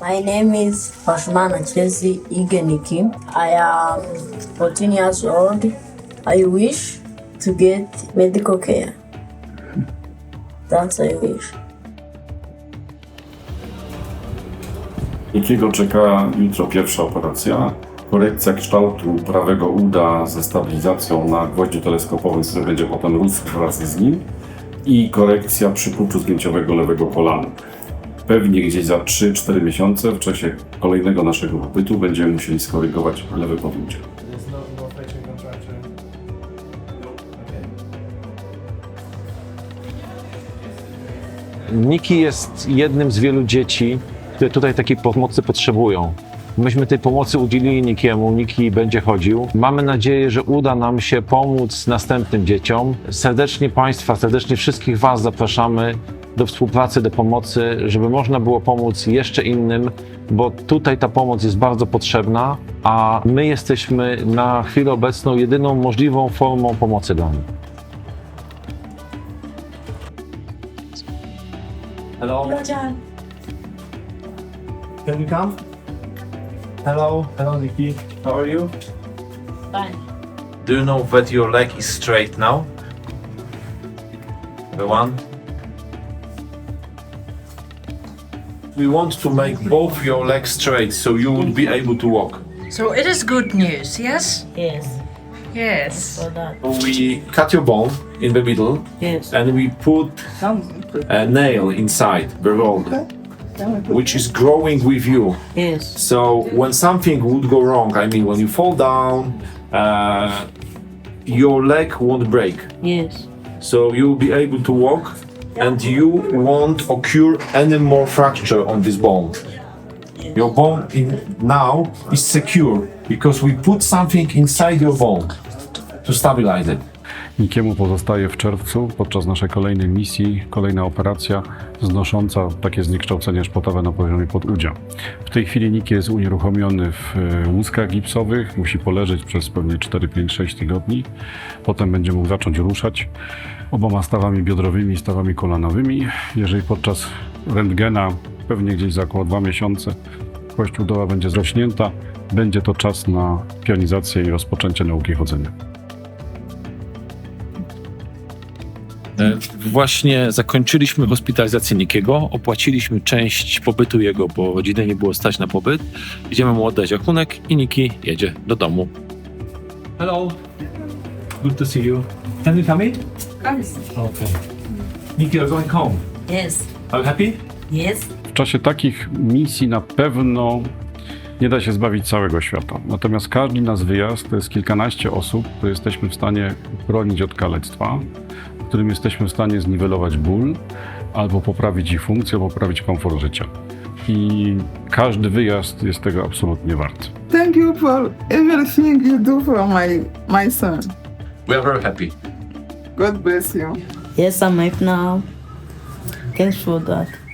My name is Fashmana Chelsea Igeniki. I am 14 years old. I wish to get medical care. That's I wish. Nikiego czeka jutro pierwsza operacja. Korekcja kształtu prawego uda ze stabilizacją na gwoździu teleskopowym, który będzie potem rósł wraz z nim. I korekcja przykurczu zgięciowego lewego kolana. Pewnie gdzieś za 3-4 miesiące w czasie kolejnego naszego pobytu będziemy musieli skorygować lewe podłudzie. Niki jest jednym z wielu dzieci, które tutaj takiej pomocy potrzebują. Myśmy tej pomocy udzielili Nikiemu, Niki będzie chodził. Mamy nadzieję, że uda nam się pomóc następnym dzieciom. Serdecznie Państwa, serdecznie wszystkich Was zapraszamy do współpracy, do pomocy, żeby można było pomóc jeszcze innym, bo tutaj ta pomoc jest bardzo potrzebna, a my jesteśmy na chwilę obecną jedyną możliwą formą pomocy dla nich. Hello. Can you come? Hello. Hello, Nikki. How are you? Fine. Do you know that your leg is straight now? The one? We want to make both your legs straight so you would be able to walk. So it is good news, yes? Yes. Yes. For that. We cut your bone in the middle Yes. and we put a nail inside the road, which is growing with you. Yes. So when something would go wrong, I mean, when you fall down, uh, your leg won't break. Yes. So you'll be able to walk, and you won't occur any more fracture on this bone. Your bone in now is secure because we put something inside your bone to stabilize it. Nikiemu pozostaje w czerwcu podczas naszej kolejnej misji kolejna operacja znosząca takie zniekształcenie szpotowe na poziomie podudzia. W tej chwili Niki jest unieruchomiony w e, łuskach gipsowych, musi poleżeć przez pewnie 4, 5, 6 tygodni. Potem będzie mógł zacząć ruszać oboma stawami biodrowymi i stawami kolanowymi. Jeżeli podczas rentgena, pewnie gdzieś za około 2 miesiące, kość udowa będzie zrośnięta, będzie to czas na pionizację i rozpoczęcie nauki chodzenia. Właśnie zakończyliśmy hospitalizację Nikiego, opłaciliśmy część pobytu jego, bo rodziny nie było stać na pobyt. Idziemy mu oddać rachunek i Niki jedzie do domu. Hello. Good to see you. Can you come in? Okay. Nikki, you're going home. Yes. Are you happy? Yes. W czasie takich misji na pewno nie da się zbawić całego świata. Natomiast każdy nas wyjazd to jest kilkanaście osób, które jesteśmy w stanie chronić od kalectwa, którym jesteśmy w stanie zniwelować ból, albo poprawić ich funkcję, albo poprawić komfort życia. I każdy wyjazd jest tego absolutnie wart. Thank you for everything you do for my my son. We are very happy. God bless you. Yes, I'm hype now. Thanks for that.